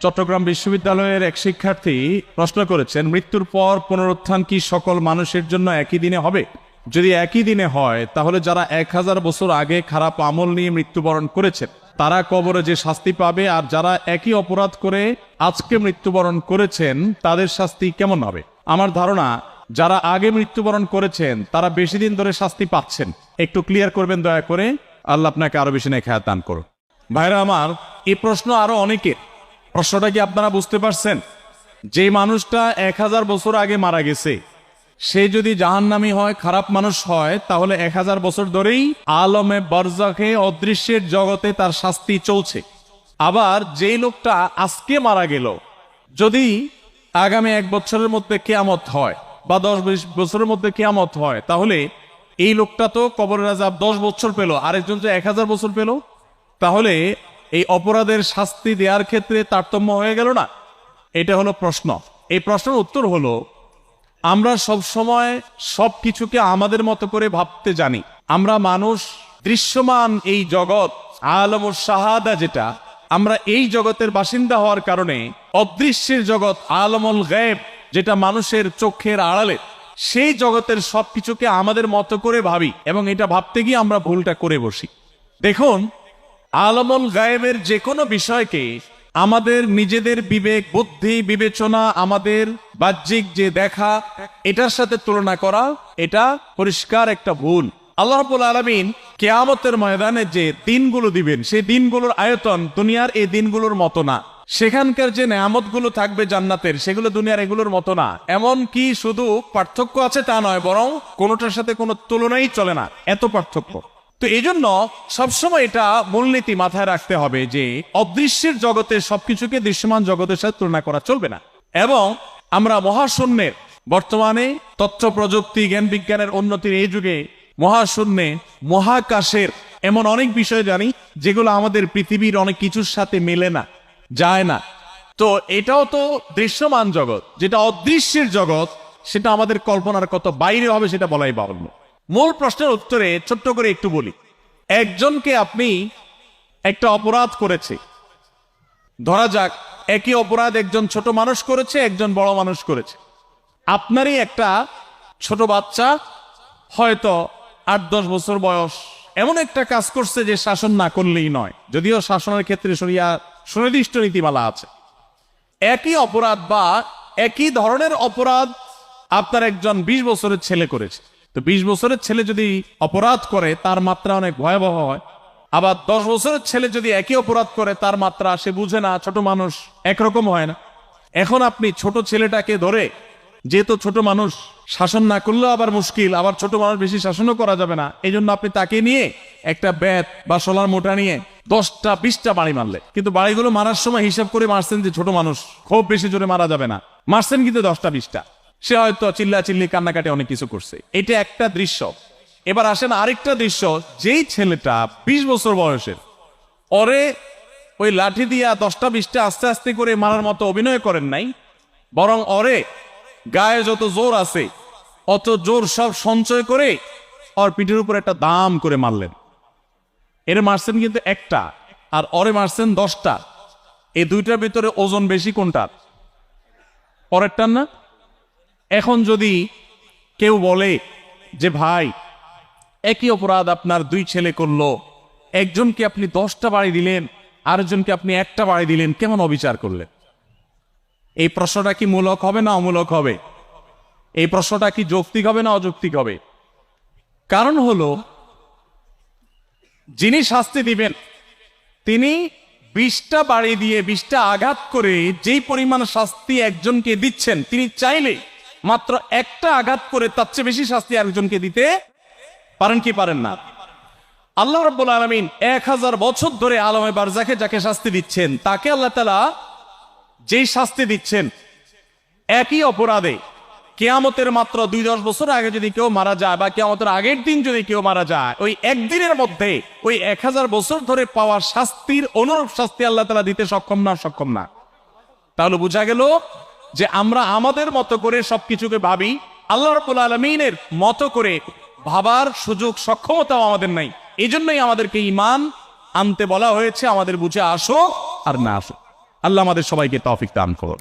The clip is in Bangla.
চট্টগ্রাম বিশ্ববিদ্যালয়ের এক শিক্ষার্থী প্রশ্ন করেছেন, মৃত্যুর পর পুনরুত্থান কি সকল মানুষের জন্য একই দিনে হবে? যদি একই দিনে হয়, তাহলে যারা এক হাজার বছর আগে খারাপ আমল নিয়ে মৃত্যুবরণ করেছেন, তারা কবরে যে শাস্তি পাবে আর যারা একই অপরাধ করে আজকে মৃত্যুবরণ করেছেন, তাদের শাস্তি কেমন হবে? আমার ধারণা, যারা আগে মৃত্যুবরণ করেছেন, তারা বেশি দিন ধরে শাস্তি পাচ্ছেন। একটু ক্লিয়ার করবেন দয়া করে। আল্লাহ আপনাকে আরও বেশি নেখায়াত দান করুন। ভাইরা আমার এই প্রশ্ন আরও অনেকের। প্রশ্নটা কি আপনারা বুঝতে পারছেন? যে মানুষটা এক হাজার বছর আগে মারা গেছে, সে যদি জাহান্নামি হয়, খারাপ মানুষ হয়, তাহলে এক হাজার বছর ধরেই আলমে বরজাখে অদৃশ্যের জগতে তার শাস্তি চলছে। আবার যেই লোকটা আজকে মারা গেল, যদি আগামী এক বছরের মধ্যে কেয়ামত হয় বা দশ বিশ বছরের মধ্যে কেয়ামত হয়, তাহলে এই লোকটা তো কবরের আজাব দশ বছর পেল, আরেকজন যে এক হাজার বছর পেল, তাহলে এই অপরাধের শাস্তি দেওয়ার ক্ষেত্রে তারতম্য হয়ে গেল না? এটা হলো প্রশ্ন। এই প্রশ্নের উত্তর হলো, আমরা সব সময় সব কিছুকে আমাদের মতো করে ভাবতে জানি। আমরা মানুষ দৃশ্যমান এই জগৎ, আলম শাহাদা যেটা, আমরা এই জগতের বাসিন্দা হওয়ার কারণে অদৃশ্যের জগৎ আলমল গায়েব যেটা মানুষের চোখের আড়ালে, সেই জগতের সব কিছুকে আমাদের মতো করে ভাবি এবং এটা ভাবতে গিয়ে আমরা ভুলটা করে বসি। দেখুন আলমল গায়েবের যে কোনো বিষয়কে আমাদের নিজেদের বিবেক, বুদ্ধি, বিবেচনা, আমাদের বাহ্যিক যে দেখা, এটার সাথে তুলনা করা, এটা পরিষ্কার একটা ভুল। আল্লাহ রাব্বুল আলামিন কেয়ামতের ময়দানে যে দিনগুলো দিবেন, সেই দিনগুলোর আয়তন দুনিয়ার এই দিনগুলোর মতো না। সেখানকার যে নেয়ামতগুলো থাকবে জান্নাতের, সেগুলো দুনিয়ার এগুলোর মতো না। এমন কি শুধু পার্থক্য আছে তা নয়, বরং কোনোটার সাথে কোনো তুলনাই চলে না। এত পার্থক্য। তো এই জন্য সবসময় এটা মূলনীতি মাথায় রাখতে হবে যে অদৃশ্যের জগতের সবকিছুকে দৃশ্যমান জগতের সাথে তুলনা করা চলবে না। এবং আমরা মহাশূন্যের বর্তমানে তথ্য প্রযুক্তি, জ্ঞান বিজ্ঞানের উন্নতির এই যুগে মহাশূন্যে, মহাকাশের এমন অনেক বিষয় জানি যেগুলো আমাদের পৃথিবীর অনেক কিছুর সাথে মেলে না, যায় না। তো এটাও তো দৃশ্যমান জগৎ। যেটা অদৃশ্যের জগৎ, সেটা আমাদের কল্পনার কত বাইরে হবে সেটা বলাই বাহুল্য। মূল প্রশ্নের উত্তরে ছোট্ট করে একটু বলি। একজনকে আপনি একটা অপরাধ করেছে। ধরা যাক, একই অপরাধ একজন ছোট মানুষ করেছে, একজন বড় মানুষ করেছে। আপনারই একটা ছোট বাচ্চা, হয়তো আট, দশ বছর বয়স। এমন একটা কাজ করছে যে শাসন না করলেই নয়। যদিও শাসনের ক্ষেত্রে সরিয়া সুনির্দিষ্ট নীতিমালা আছে। একই অপরাধ বা একই ধরনের অপরাধ আপনার একজন বিশ বছরের ছেলে করেছে। তো বিশ বছরের ছেলে যদি অপরাধ করে, তার মাত্রা অনেক ভয়াবহ হয়। আবার দশ বছরের ছেলে যদি একই অপরাধ করে, তার মাত্রা, সে বুঝে না, ছোট মানুষ একরকম হয় না। এখন আপনি ছোট ছেলেটাকে ধরে, যেহেতু ছোট মানুষ শাসন না করলেও আবার মুশকিল, আবার ছোট মানুষ বেশি শাসনও করা যাবে না এই জন্য আপনি তাকে নিয়ে একটা ব্যাট বা সোলার মোটা নিয়ে দশটা, বিশটা বাড়ি মারলে। কিন্তু বাড়িগুলো মারার সময় হিসাব করে মারছেন যে ছোট মানুষ, খুব বেশি জোরে মারা যাবে না। মারছেন কিন্তু দশটা, বিশটা। সে হয়তো চিল্লা চিল্লি কান্নাকাটি অনেক কিছু করছে। এটা একটা দৃশ্য। এবার আসেন আরেকটা দৃশ্য, যেই ছেলেটা বিশ বছর বয়সের। অরে ওই লাঠি দিয়া দশটা বিশটা আস্তে আস্তে করে মারার মতো অভিনয় করেন নাই, বরং অরে গায়ে যত জোর আছে, অত জোর সব সঞ্চয় করে ওর পিঠের উপর একটা দাম করে মারলেন। এর মারছেন কিন্তু একটা, আর অরে মারছেন দশটা। এই দুইটার ভিতরে ওজন বেশি কোনটার? পরেরটার না? এখন যদি কেউ বলে যে, ভাই, একই অপরাধ আপনার দুই ছেলে করল। একজনকে আপনি দশটা বাড়ি দিলেন, আরেকজনকে আপনি একটা বাড়ি দিলেন, কেমন অবিচার করলেন? এই প্রশ্নটা কি মূলক হবে না অমূলক হবে? এই প্রশ্নটা কি যৌক্তিক হবে না অযৌক্তিক হবে? কারণ হলো, যিনি শাস্তি দিবেন, তিনি বিশটা বাড়ি দিয়ে বিশটা আঘাত করে যেই পরিমাণ শাস্তি একজনকে দিচ্ছেন, তিনি চাইলে মাত্র একটা আঘাত করে তার চেয়ে বেশি শাস্তি আরেকজনকে দিতে পারেন কি পারেন না? আল্লাহ রব্বুল আলমিন এক হাজার বছর ধরে আলমে বারজাকে যাকে শাস্তি দিচ্ছেন, তাকে আল্লাহ তালা যেই শাস্তি দিচ্ছেন, একই অপরাধে কেয়ামতের মাত্র দুই দশ বছর আগে যদি কেউ মারা যায় বা কেয়ামতের আগের দিন যদি কেউ মারা যায়, ওই একদিনের মধ্যে ওই এক হাজার বছর ধরে পাওয়া শাস্তির অনুরূপ শাস্তি আল্লাহ তালা দিতে সক্ষম না সক্ষম না। তাহলে বোঝা গেল যে আমরা আমাদের মতো করে সবকিছুকে ভাবি, আল্লাহ রবুল আলমিনের মতো করে ভাবার সুযোগ, সক্ষমতাও আমাদের নাই। এই জন্যই আমাদেরকে ইমান আনতে বলা হয়েছে, আমাদের বুঝে আসো আর না আসো। আল্লাহ আমাদের সবাইকে তফিক দান করুন।